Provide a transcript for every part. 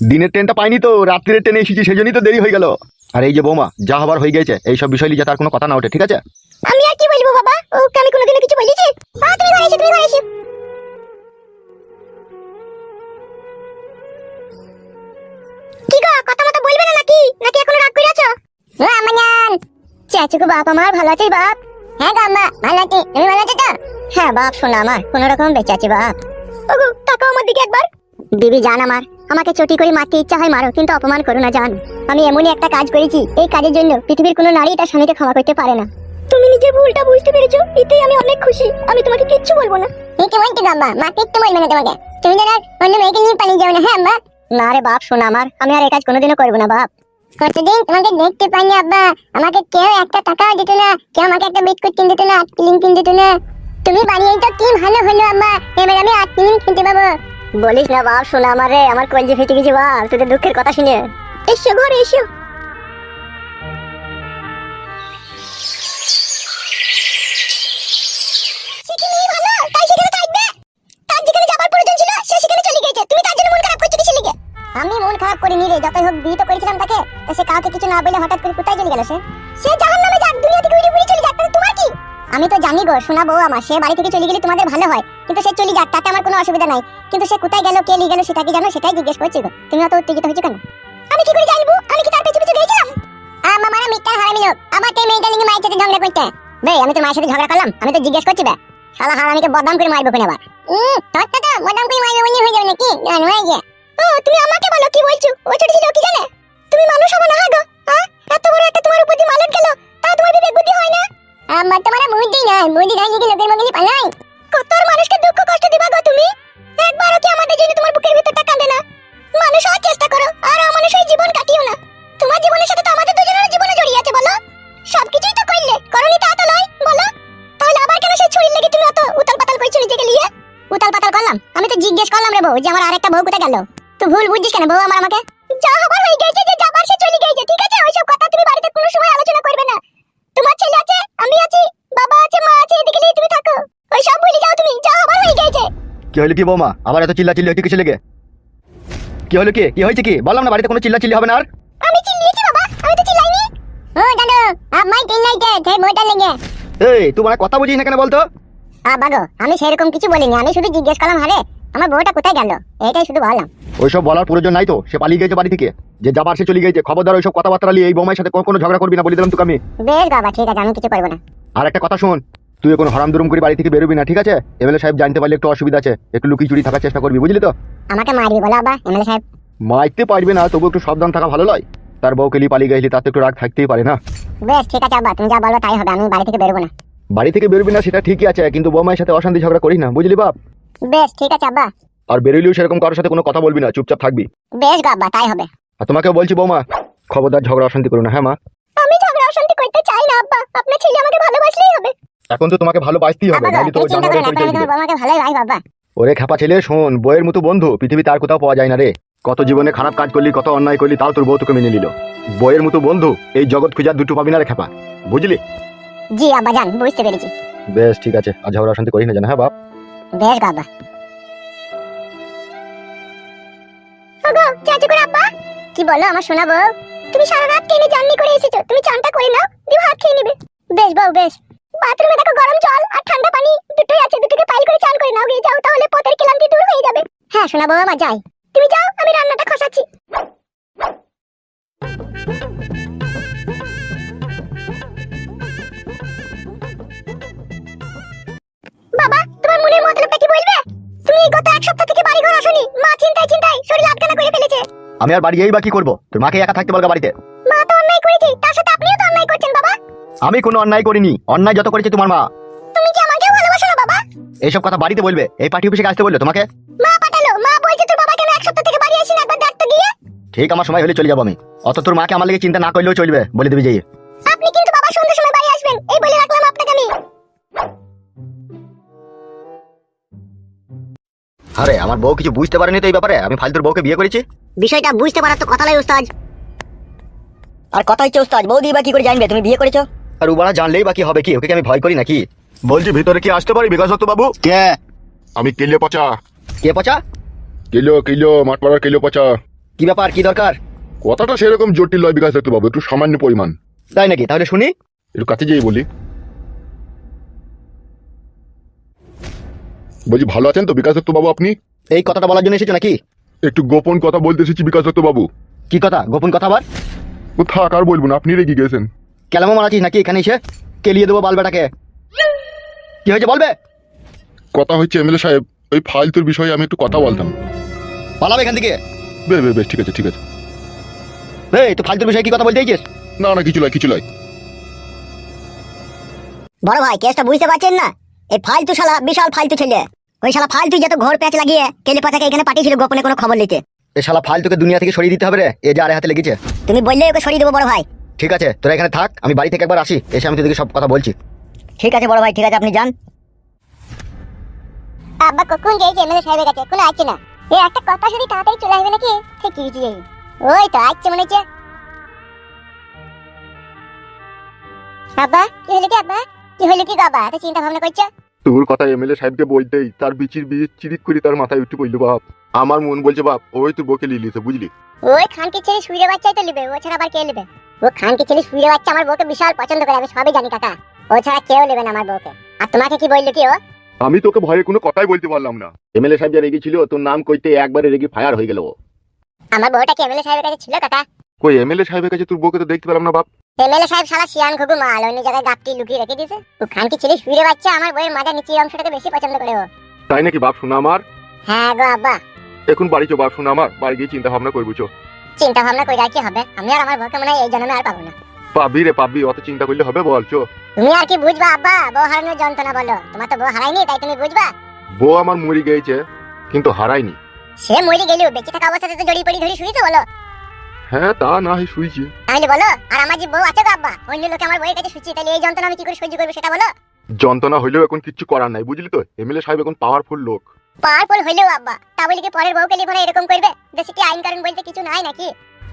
দিনের ট্রেনটা পাইনি তো রাত্রির ট্রেনে এসেছি সেই জন্যই তো দেরি হয়ে গেল। আর এই যে বৌমা যা হবার হয়ে গেছে এই সব বিষয় নিয়ে যাতে আর কোনো কথা না ওঠে ঠিক আছে? আমি আর কি বলব বাবা? ওকে আমি কোনোদিনও কিছু বলেছি? হ্যাঁ তুমি ঘরে এসো তুমি ঘরে এসো। কি গো কথা মতো বলবে না নাকি? নাকি এখনও রাগ করে আছো? রামাজান চাচুকু বাপ আমার ভালো আছিস বাপ। হ্যাঁ গো আম্মা ভালো আছি। তুমি ভালো আছো তো? হ্যাঁ বাপ শোনা আমার কোন রকম বেঁচে আছি বাপ। ওগো তাকাও আমার দিকে একবার। দিবি জান আমার আমাকে চটি করে মারতে ইচ্ছা হয় মারো কিন্তু অপমান করো না জান। আমি এমনই একটা কাজ করেছি এই কাজের জন্য পৃথিবীর কোনো নারী তার স্বামীকে ক্ষমা করতে পারে না। তুমি নিজের ভুলটা বুঝতে পেরেছ? এতেই আমি অনেক খুশি। আমি তোমাকে কিচ্ছু বলব না। ঠিক বলছি গাম্মা মা কিচ্ছু বলবে না তোমাকে। তুমি যেন অন্য মেয়েকে নিয়ে পালিয়ে যাও না হ্যাঁ আম্মা না রে বাপ শোনা আমার আমি আর এই কাজ কোনোদিনও করব না বাপ। কতদিন তোমাকে দেখতে পাইনি আব্বা? আমাকে কেউ একটা টাকাও দিত না কেউ আমাকে একটা বিস্কুট কিনে দিত না আটকিলিং কিনে দিত না। তুমি বানিয়ে তো কি ভালো হলো আম্মা এবার আমি আটকিলিং কিনতে পাবো। বলিস না বাপ, শোনা আমার রে, আমার কলজি ফেটে গেছে বাপ, তোদের দুঃখের কথা শুনে। এসো ঘরে, এসো। আমি খারাপ করিনি বিয়ে তো করেছিলাম তাকে কাউকে কিছু না বলে কোথায় চলে আমি তো জানি গো শোনা বউ আমার, সে বাড়ি থেকে চলে গেলে তোমাদের ভালো হয়, কিন্তু সে চলে যাক, তাতে আমার কোনো অসুবিধা নাই। কিন্তু সে কোথায় গেল, কে নিয়ে গেল, সেটা কি জানো? সেটাই জিজ্ঞেস করছি গো তুমি অত উত্তেজিত হয়েছো কেন? আমি কি করে জানব? আমি কি তার পেছনে পেছনে গেছিলাম আমার মারা মিথ্যা হারামি লোক। আবার তে মেয়েটা লিঙ্গে মায়ের সাথে ঝগড়া করতে। বে, আমি তো মায়ের সাথে ঝগড়া করলাম। আমি তো জিজ্ঞেস করছি, বে। শালা হারামিকে বদনাম করে মারবো কোন আবার? হুম তোরটা তো বদনাম করে মারবো বলে হয়ে যাবে নাকি? জানো হয়ে গিয়ে ও, তুমি আমাকে বলো, কি বলছো? ও ছোট ছিল, কি জানে? তুমি মানুষ হবে না, গো। হ্যাঁ এত বড় একটা তোমার উপর দিয়ে মালন গেল। তা তোমার বিবেক বুদ্ধি হয় না? আমার তোমার বুদ্ধি নাই। বুদ্ধি নাই যদি লোকের মগলি পালাই? কত মানুষকে দুঃখ কষ্ট দিবা গো তুমি? একবারও কি আমাদের জন্য তোমার বুকের ভিতরটা কাঁদে না? মানুষ হওয়ার চেষ্টা করো, আর অমানুষ হয়ে জীবন কাটিও না। তোমার জীবনের সাথে তো আমাদের দুজনের জীবনে জড়িয়ে আছে, বলো? সবকিছুই তো করলে, করনি তা তো নয়, বলো? তাহলে আবার কেন সেই ছুরির লেগে তুমি অত উতাল পাতাল করছ নিজেকে নিয়ে? উতাল পাতাল করলাম? আমি তো জিজ্ঞেস করলাম রে বউ যে আমার আরেকটা বউ কোথায় গেল। তুই ভুল বুঝছিস কেন বউ আমার আমাকে? যা হবার হয়ে গেছে যে যাবার সে চলে গেছে, ঠিক আছে? ওইসব কথা তুমি বাড়িতে কোনো সময় আলোচনা করবে না। তোমার ছেলে আছে, আমি আছি, বাবা আছে, মা আছে, এদিকে নিয়ে তুমি থাকো। ওই সব ভুলে যাও তুমি, যা হবার হয়ে গেছে। কি হলো কি বৌমা? আবার এত চিল্লা চিল্লি হচ্ছে কিছু লেগে? কি হলো কি? কি হয়েছে কি? বললাম না বাড়িতে কোনো চিল্লা চিল্লি হবে না আর? আমি চিল্লিয়েছি বাবা আমি তো চিল্লাইনি। ও দাদু আমায় চিল্লাইতে সেই বইটা লেগে। এই তুই মানে কথা বুঝিস না কেন বলতো? আমি সেরকম কিছু বলিনি আমি শুধু জিজ্ঞেস করলাম হারে আমার বউটা কোথায় গেল? এটাই শুধু বললাম। ওইসব বলার প্রয়োজন নাই তো সে পালিয়ে গেছে বাড়ি থেকে। যে যাবার সে চলে গেছে খবরদার ওইসব কথাবার্তা নিয়ে এই বৌমার সাথে কোনো ঝগড়া করবি না বলে দিলাম তোকে আমি। বেশ বাবা ঠিক আছে আমি কিছু করব না। আর একটা কথা শোন তুই কোনো হারাম দুরুম করে বাড়ি থেকে বেরোবি না ঠিক আছে? এমএলএ সাহেব জানতে পারলে একটু অসুবিধা আছে। একটু লুকিয়ে চুরি থাকার চেষ্টা করবি বুঝলি তো? আমাকে মারবি বলো আব্বা এমএলএ সাহেব। মারতে পারবে না তবু একটু সাবধান থাকা ভালো নয়। তার বউকে নিয়ে পালিয়ে গেছিলি তাতে একটু রাগ থাকতেই পারে না। বেশ ঠিক আছে আব্বা তুমি যা বলবে তাই হবে আমি বাড়ি থেকে বেরোবো না। বাড়ি থেকে বেরোবি না সেটা ঠিকই আছে কিন্তু বৌমায়ের সাথে অশান্তি ঝগড়া করিস না বুঝলি বাপ? বেশ ঠিক আছে আব্বা। আর বেরোলেও সেরকম কারোর সাথে কোনো কথা বলবি না চুপচাপ থাকবি। বেশ গো আব্বা তাই হবে। আর তোমাকে বলছি বৌমা খবরদার ঝগড়া অশান্তি করো না হ্যাঁ মা? আমি ঝগড়া অশান্তি করতে চাই না আব্বা আপনার ছেলে আমাকে ভালোবাসলেই হবে এখন তো তোমাকে ভালোবাসতেই হবে আব্বা নাহলে তো করো না পরিচয় দিবে। আমাকে ভালোই ভাই বাবা। ওরে খেপা ছেলে শোন বইয়ের মতো বন্ধু পৃথিবী তার কোথাও পাওয়া যায় না রে। কত জীবনে খারাপ কাজ করলি কত অন্যায় করলি তাও তোর বউ তোকে মেনে নিল। বইয়ের মতো বন্ধু এই জগৎ খুঁজার দুটো পাবি না রে খেপা। বুঝলি? জি আব্বা জান বুঝতে পেরেছি। বেশ ঠিক আছে আর ঝগড়া অশান্তি করিস না জানা হ্যাঁ বাপ? বেশ গো আব্বা ওগো চাচু করে আব্বা কি বলো আমার শোনা বউ? তুমি সারা রাত ট্রেনে জার্নি করে এসেছ তুমি চানটা করে নাও দিয়ে ভাত খেয়ে নেবে। বেশ বউ বেশ। বাথরুমে দেখো গরম জল আর ঠান্ডা পানি দুটোই আছে দুটোকে পাইল করে চান করে নাও গিয়ে যাও তাহলে পথের ক্লান্তি দূর হয়ে যাবে। হ্যাঁ শোনা বউ আমার যাই। তুমি যাও আমি রান্নাটা খসাচ্ছি। বাবা তোমার মনের মতলবটা কি বলবে? তুমি গত এক সপ্তাহ থেকে বাড়ি ঘর আসনি। মা চিন্তায় চিন্তায় শরীর আটকানা করে ফেলেছে। আমি আর বাড়ি এই বা কি করব? তোর মাকে একা থাকতে বলগা বাড়িতে। মা তো অন্যায় করেছে তার সাথে আপনিও আমি কোনো অন্যায় করিনি। অন্যায় যত করেছে তোমার মা। তুমি কি আমাকেও ভালোবাসো না বাবা? এইসব কথা বাড়িতে বলবে। এই পার্টি অফিসে আসতে বলল তোমাকে? মা পাঠালো। মা বলছে তোর বাবা কেন এক সপ্তাহ থেকে বাড়ি আসেনি একবার তো গিয়ে। ঠিক আমার সময় হলে চলে যাব আমি। অত তোর মাকে আমার লেগে চিন্তা না করলেও চলবে বলে দিবি যে। আপনি কিন্তু বাবা সন্ধ্যার সময় বাড়ি আসবেন। এই বলে রাখলাম আপনাকে আমি। আরে আমার বউ কিছু বুঝতে পারেনি তো এই ব্যাপারে? আমি ফালতুর বউকে বিয়ে করেছি? বিষয়টা বুঝতে পারার তো কথা নাই উস্তাদ আর কথা হচ্ছে ওস্তাদ বৌদি বা কি করে জানবে? তুমি বিয়ে করেছ? আর উবারা জানলেই বাকি হবে কি? ওকে কি আমি ভয় করি নাকি? বলছি ভিতরে কি আসতে পারি বিকাশ দত্ত বাবু? কে? আমি কিলো পচা। কে পচা? কিলো কিলো মাঠপাড়ার কিলো পচা। কি ব্যাপার কি দরকার? কথাটা সেরকম জটিল নয় বিকাশ দত্ত বাবু একটু সামান্য পরিমাণ। তাই নাকি? তাহলে শুনি। একটু কাছে যেয়ে বলি। বলছি ভালো আছেন তো বিকাশ দত্ত বাবু আপনি? এই কথাটা বলার জন্য এসেছ নাকি? একটু গোপন কথা বলতে এসেছি বিকাশ দত্ত বাবু। কি কথা? গোপন কথা আবার? ও থাক আর বলব না আপনি রেগে গেছেন। কেলামো মারাছিস নাকি এখানে এসে? কেলিয়ে দেবো বালবেটাকে। কি হয়েছে বলবে? কথা হচ্ছে এমএলএ সাহেব ওই ফালতুর বিষয়ে আমি একটু কথা বলতাম। পালাবে এখান থেকে? বেশ বেশ বেশ ঠিক আছে ঠিক আছে। এই তো ফালতুর বিষয়ে কি কথা বলতে চাইছিস? না না কিছু নয় কিছু নয়। বড় ভাই কেসটা বুঝতে পারছেন না? এই ফালতু শালা বিশাল ফালতু ছেলে। ওই শালা ফালতু যত ঘর প্যাচ লাগিয়ে কেলে পাতাকে এখানে পাঠিয়েছিল গোপনে কোনো খবর নিতে। এ শালা ফালতুকে দুনিয়া থেকে সরিয়ে দিতে হবে রে এ যে আরে হাতে লেগেছে। তুমি বললে ওকে সরিয়ে দেবো বড় ভাই। ঠিক আছে তোরা এখানে থাক আমি বাড়ি থেকে একবার আসি এসে আমি তোদেরকে সব কথা বলছি। ঠিক আছে বড় ভাই ঠিক আছে আপনি যান। আব্বা কখন গিয়েছে এমএলএ সাহেবের কাছে? কোনো আসছে না। এ একটা কথা শুনি তাড়াতাড়ি চলে আসবে নাকি? ঠিক কি কিছু ওই তো আসছে মনে হচ্ছে। আব্বা কি হলো কি আব্বা? কি হলো কি বাবা এত চিন্তা ভাবনা করছ? তোর কথা এমএলএ সাহেবকে বলতেই তার বিচির বীজ চিরিক করে তার মাথায় উঠে পড়ল বাপ। আমার মন বলছে বাপ ওই তোর বকে লিলিছে বুঝলি? ওই খানকে ছেড়ে শুয়ে বাচ্চাই তো নেবে ও ছাড়া আবার কে নেবে? ও খানকে ছেলে শুয়ে বাচ্চা আমার বউকে বিশাল পছন্দ করে আমি সবই জানি কাকা। ও ছাড়া কেউ নেবে না আমার বউকে। আর তোমাকে কি বলল কি ও? আমি তোকে ভয়ে কোনো কথাই বলতে পারলাম না। এমএলএ সাহেব যা রেগেছিল তোর নাম কইতে একবারে রেগে ফায়ার হয়ে গেল ও। আমার বউটা কি এমএলএ সাহেবের কাছে ছিল কাকা? কই এমএলএ সাহেবের কাছে তোর বউকে তো দেখতে পেলাম না বাপ। এমএলএ সাহেব সারা শিয়ান ঘুঘু মাল অন্য জায়গায় গাপটি লুকিয়ে রেখে দিয়েছে। ও খানকি ছেলে শুয়ে বাচ্চা আমার বইয়ের মাঝে নিচের অংশটাকে বেশি পছন্দ করে ও। তাই নাকি বাপ শোনা আমার? হ্যাঁ গো আব্বা। এখন বাড়ি চো বাপ শোনা আমার। বাড়ি গিয়ে চিন্তা ভাবনা করব চো। চিন্তা ভাবনা করে আর কি হবে? আমি আর আমার বউকে মনে হয় এই জন্মে আর পাবো না। পাবি রে পাবি অত চিন্তা করলে হবে বল চো। তুমি আর কি বুঝবা আব্বা? বউ হারানোর যন্ত্রণা বলো। তোমার তো বউ হারায়নি তাই তুমি বুঝবা? বউ আমার মরে গিয়েছে কিন্তু হারায়নি। সে মরে গেলেও বেঁচে থাকা অবস্থাতে তো জড়িয়ে পড়ি ধরে শুয়েছে বলো। হ্যাঁ তা না হয় শুয়েছি। তাহলে বলো আর আমার যে বউ আছে গো আব্বা অন্য লোকে আমার বউয়ের কাছে শুয়েছে তাহলে এই যন্ত্রণা আমি কি করে সহ্য করব সেটা বলো? যন্ত্রণা হইলেও এখন কিচ্ছু করার নাই বুঝলি তো? এমএলএ সাহেব এখন পাওয়ারফুল লোক। পাওয়ারফুল হইলেও আব্বা তা বলি কি পরের বউকে লিখে এরকম করবে? দেশে কি আইন কারণ বলতে কিছু নাই নাকি?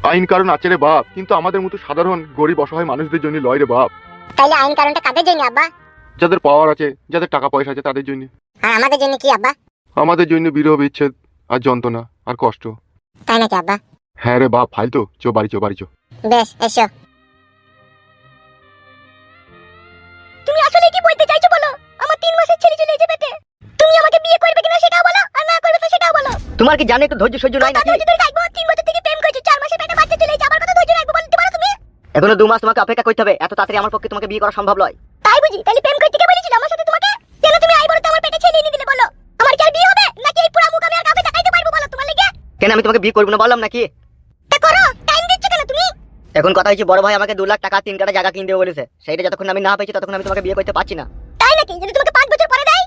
আইন কারণ আছে রে বাপ কিন্তু আমাদের মতো সাধারণ গরিব অসহায় মানুষদের জন্য লয় রে বাপ। তাইলে আইন কারণটা কাদের জন্য আব্বা? যাদের পাওয়ার আছে যাদের টাকা পয়সা আছে তাদের জন্য। আর আমাদের জন্য কি আব্বা? আমাদের জন্য বিরহ বিচ্ছেদ আর যন্ত্রণা আর কষ্ট। তাই নাকি আব্বা? হ্যাঁ রে বাপ ফাইল তো চো বাড়ি চো বাড়ি চো। বেশ এসো। কি জানে একটু ধৈর্য সহ্য নাই নাকি? তিন বছর থেকে প্রেম করেছ চার মাসের পেটে বাচ্চা চলে আবার কথা ধৈর্য রাখব বলতে পারো তুমি। এখনও দু মাস তোমাকে অপেক্ষা করতে হবে এত তাড়াতাড়ি আমার পক্ষে তোমাকে বিয়ে করা সম্ভব নয়। তাই বুঝি? তাহলে প্রেম করতে কে বলেছিল আমার সাথে তোমাকে? কেন তুমি আই বলতে আমার পেটে ছেলে এনে দিলে বলো? আমার কি আর বিয়ে হবে? নাকি এই পুরা মুখ আমি আর কাউকে দেখাইতে পারব বলো তোমার লেগে? কেন আমি তোমাকে বিয়ে করব না বললাম নাকি? তা করো টাইম দিচ্ছ কেন তুমি? এখন কথা হচ্ছে বড় ভাই আমাকে দু লাখ টাকা তিন কাটা জায়গা কিনতে বলেছে। সেইটা যতক্ষণ আমি না পেয়েছি ততক্ষণ আমি তোমাকে বিয়ে করতে পারছি না। তাই নাকি? যদি তোমাকে পাঁচ বছর পরে দেয়?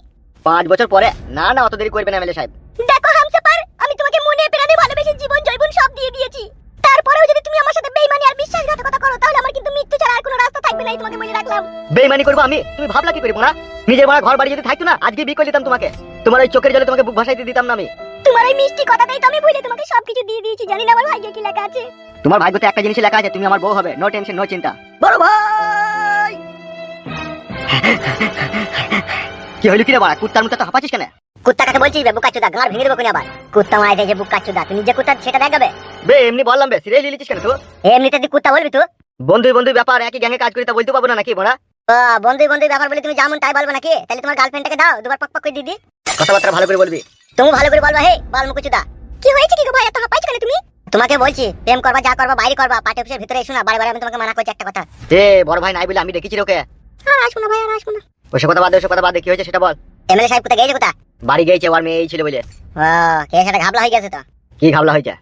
পাঁচ বছর পরে? না না অত দেরি করবে না এমএলএ সাহেব দেখো হামসাপার আমি তোমাকে মনে প্রাণে ভালোবেসে জীবন জৈবন দিয়েছি তারপরেও যদি তুমি আমার সাথে বেইমানি আর বিশ্বাসঘাতকতা করো তাহলে আমার কিন্তু মৃত্যু ছাড়া আর কোনো রাস্তা থাকবে না তোমাকে বলে রাখলাম। বেইমানি করব আমি? তুমি ভাবলা কি করব না নিজের মারা ঘর বাড়ি যদি থাকতো না আজকে বিয়ে করে দিতাম তোমাকে। তোমার ওই চোখের জলে তোমাকে বুক ভাসাইতে দিতাম না আমি। তোমার ওই মিষ্টি কথাটাই তো আমি বলে তোমাকে সবকিছু দিয়ে দিয়েছি জানি না আমার ভাগ্যে কি লেখা আছে। তোমার ভাগ্যতে একটা জিনিস লেখা আছে তুমি আমার বউ হবে। নো টেনশন নো চিন্তা। বড় ভাই! কি হইল কি রে বাড়া কুত্তার মতো তো হাঁপাচ্ছিস কেন? কুত্তা কাকে বলছিস বে? বুকাচুদা গাঁর ভেঙে দেবো আবার। কুত্তা মারা যায় যে বুকাচুদা তুই নিজে কুত্তা সেটা দেখাবে? বে এমনি বললাম বে সিরিয়াস লিলিছিস কেন তো এমনিতে তুই কুত্তা বলবি তো? বন্ধু বন্ধু ব্যাপার একই গ্যাংয়ে কাজ করি তা বলতে পারব না নাকি বড়া? ও বন্ধু বন্ধু ব্যাপার বলে তুমি যেমন তাই বলবে নাকি? তাহলে তোমার গার্লফ্রেন্ডটাকে দাও দুবার পক পক করে দিদি কথাবার্তা ভালো করে বলবি। তুমি ভালো করে বলবা হে বাল মুকুচুদা। কি হয়েছে কি গো ভাই এত হাঁপাইছ কেন তুমি? তোমাকে বলছি প্রেম করবা যা করবা বাইরে করবা পার্টি অফিসের ভিতরে এসো না বারে বারে আমি তোমাকে মানা করছি একটা কথা। এ বড় ভাই নাই বলে আমি দেখেছি ওকে আর আসব না ভাই আর আসব না। ওসব কথা বাদ দে, ওসব কথা বাদ দে, কি হয়েছে সেটা বল। এমএলএ সাহেব কোথায় গেছে কোথা বাড়ি গিয়েছে ওর মেয়ে এই ছিল বলে। ও কে সেটা ঘাবলা হয়ে গেছে তো? কি ঘাবলা হয়েছে?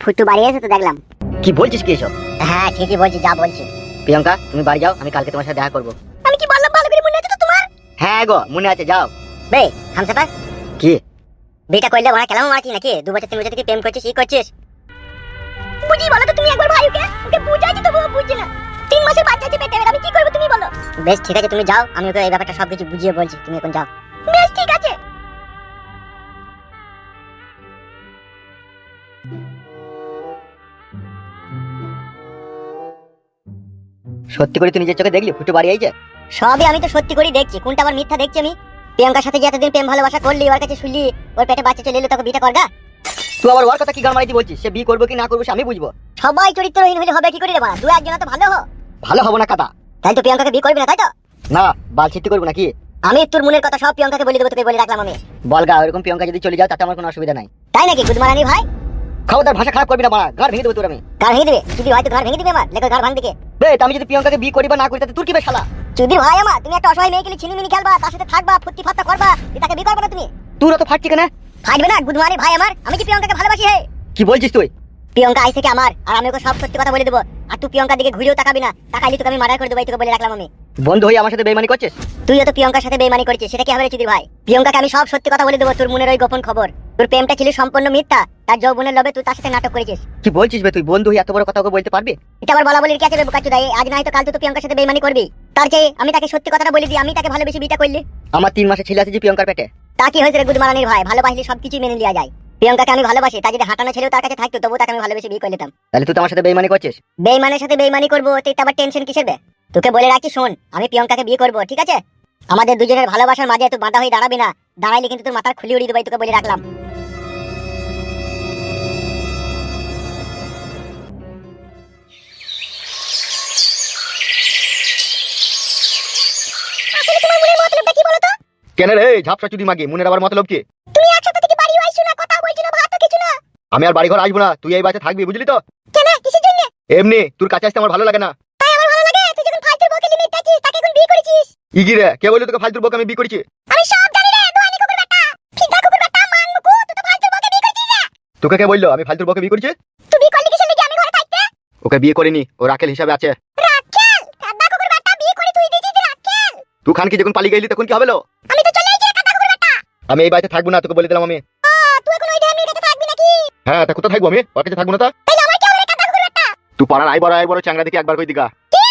ফুটু বাড়ি এসে তো দেখলাম। কি বলছিস কি এসব? হ্যাঁ ঠিকই বলছি যা বলছি। প্রিয়াঙ্কা তুমি বাড়ি যাও আমি কালকে তোমার সাথে দেখা করব। আমি কি বললাম ভালো করে মনে আছে তো তোমার? হ্যাঁ গো মনে আছে যাও। বে হামসাপার কি? বিটা করলে মনে কেলাম মারছিস নাকি? দু বছর তিন বছর থেকে প্রেম করছিস ই করছিস? বুঝি বলো তো তুমি একবার ভাই ওকে ওকে বুঝাইছি তো ও বুঝছে না। তিন মাসের বাচ্চা আছে পেটে আমি কি করব তুমি বলো? বেশ ঠিক আছে তুমি যাও আমি ওকে এই ব্যাপারটা সবকিছু বুঝিয়ে বলছি তুমি এখন যাও। সত্যি করে তুই নিজের চোখে দেখলি? ফুটু বাড়ি আইছে? সবই আমি তো সত্যি করেই দেখছি। কোনটা আবার মিথ্যা দেখছি আমি? প্রিয়াঙ্কার সাথে যে এতদিন প্রেম ভালোবাসা করলি ওর কাছে শুনলি ওর পেটে বাচ্চা চলে এলো তোকে বিটা করগা? তুই আবার ওর কথা কি গান মারাইতে বলছিস? সে বিয়ে করব কি না করব সে আমি বুঝব। সবাই চরিত্রহীন হলে হবে কি করে রে বাড়া? দু একজন তো ভালো হ ভালো হব না কাদা। তাই তো প্রিয়াঙ্কাকে বিয়ে করবি না তাই তো? না বাল ছিট্টি করব নাকি? আমি তোর মনের কথা সব প্রিয়াঙ্কাকে বলে দেবো তোকে বলে রাখলাম আমি। বলগা ওরকম প্রিয়ঙ্কা যদি চলে যাও তাতে আমার কোনো অসুবিধা নাই। তাই নাকি? গুদমারানি ভাই? খবরদার ভাষা খারাপ করবি না বাড়া। ঘর ভেঙে দেবো তোর আমি। গার ভেঙে দিবে? যদি ভাই তো গার ভেঙে দিবে আমার? লেখো গার ভাঙ দিকে বে আমি যদি প্রিয়ঙ্কাকে বিয়ে করি বা না করি তাতে তোর কি শালা? যদি ভাই আমার তুমি একটা অসহায় মেয়েকে ছিনিমিনি খেলবা তার সাথে থাকবা ফুর্তি ফাত্তা করবা তাকে বিয়ে করবে না তুমি? তোর অত ফাটছি কেন? ফাটবে না গুদমারানি ভাই আমার আমি কি প্রিয়াঙ্কাকে ভালোবাসি হে? কি বলছিস তুই? প্রিয়ঙ্কা আই থেকে আমার আর আমি ওকে সব সত্যি কথা বলে দেবো। আর তুই প্রিয়ঙ্কার দিকে ঘুরেও তাকাবি না তাকাইলে তোকে আমি মার্ডার করে দেবো তোকে বলে রাখলাম আমি। বন্ধু হয়ে আমার সাথে বেইমানি করছিস? তুই তো প্রিয়ঙ্কার সাথে বেইমানি করেছিস সেটা কি হবে চুদির ভাই? প্রিয়ঙ্কাকে আমি সব সত্যি কথা বলে দেবো তোর মনের ওই গোপন খবর। তোর প্রেমটা ছিল সম্পূর্ণ মিথ্যা। তার যৌবনের লবে তুই তার সাথে নাটক করেছিস। কি বলছিস বে তুই? বন্ধু হয়ে এত বড় কথা ওকে বলতে পারবি? এটা আবার বলা বলির কি আছে বোকাচু দাই আজ না হয়তো কাল তুই প্রিয়ঙ্কার সাথে বেইমানি করবি। তার চেয়ে আমি তাকে সত্যি কথাটা বলে দিই আমি তাকে ভালোবেসে বিটা করলি। আমার তিন মাসে ছেলে আছে যে প্রিয়ঙ্কার পেটে। তা কি হয়েছে রে গুদমারানির ভাই? ভালোবাসলে সবকিছু মেনে নেওয়া যায়। প্রিয়ঙ্কাকে আমি ভালোবাসি তা যদি হাঁটানো ছেলেও তার কাছে থাকতো তবুও তাকে আমি ভালোবেসে বিয়ে করে নিতাম। তাহলে তুই তো আমার সাথে বেইমানি করছিস? বেইমানের সাথে বেইমানি করব তুই তো আবার টেনশন কিসের বে? তোকে বলে রাখি শোন আমি প্রিয়ঙ্কাকে বিয়ে করব ঠিক আছে? আমাদের দুজনের ভালোবাসার মাঝে তুই বাঁধা হয়ে দাঁড়াবি না। দাঁড়াইলে কিন্তু তোর মাথার খুলি উড়িয়ে দেবো তোকে বলে রাখলাম। কেন রে? ঝাপসা মাগে মনের আবার মতলব কি? তুমি এক সপ্তাহ থেকে আইছো না কথা বলছো না ভাতও কিছু না? আমি আর বাড়ি ঘর আসব না তুই এই থাকবি বুঝলি তো? কেন? কিসের জন্য? এমনি তোর কাছে আসতে আমার ভালো লাগে না। তাই আমার ভালো লাগে? তুই যখন ফালতু বকে লিমিট তাকে এখন বিয়ে করেছিস? ইগি রে কে বললি তোকে ফালতুর বকে আমি বিয়ে করেছি? আমি সব জানি রে দোয়ানি কুকুর বেটা ফিদা কুকুর বেটা মান মুকু তুই তো ফালতু বকে বিয়ে করেছিস রে। তোকে কে বলল আমি ফালতুর বকে বিয়ে করেছি? তুই বিয়ে করলি কিসের লেগে আমি ঘরে থাকতে? ওকে বিয়ে করিনি ও রাকেল হিসাবে আছে রাখেল কাদা কুকুর বেটা বিয়ে করে তুই দিয়েছিস রে রাখেল তুই খান কি যখন পালিয়ে গেলি তখন কি হবে লো? আমি তো চলে গেছি কাকা কুকুর বেটা। আমি এই বাড়িতে থাকব না তোকে বলে দিলাম আমি। ও তুই এখন ওই ঢেমনির কাছে থাকবি নাকি? হ্যাঁ তা কোথায় থাকব আমি? ওর কাছে থাকব না তা? তুই পাড়ার আই বড় আই বড় চাংড়া দেখি একবার কই দিগা। কি?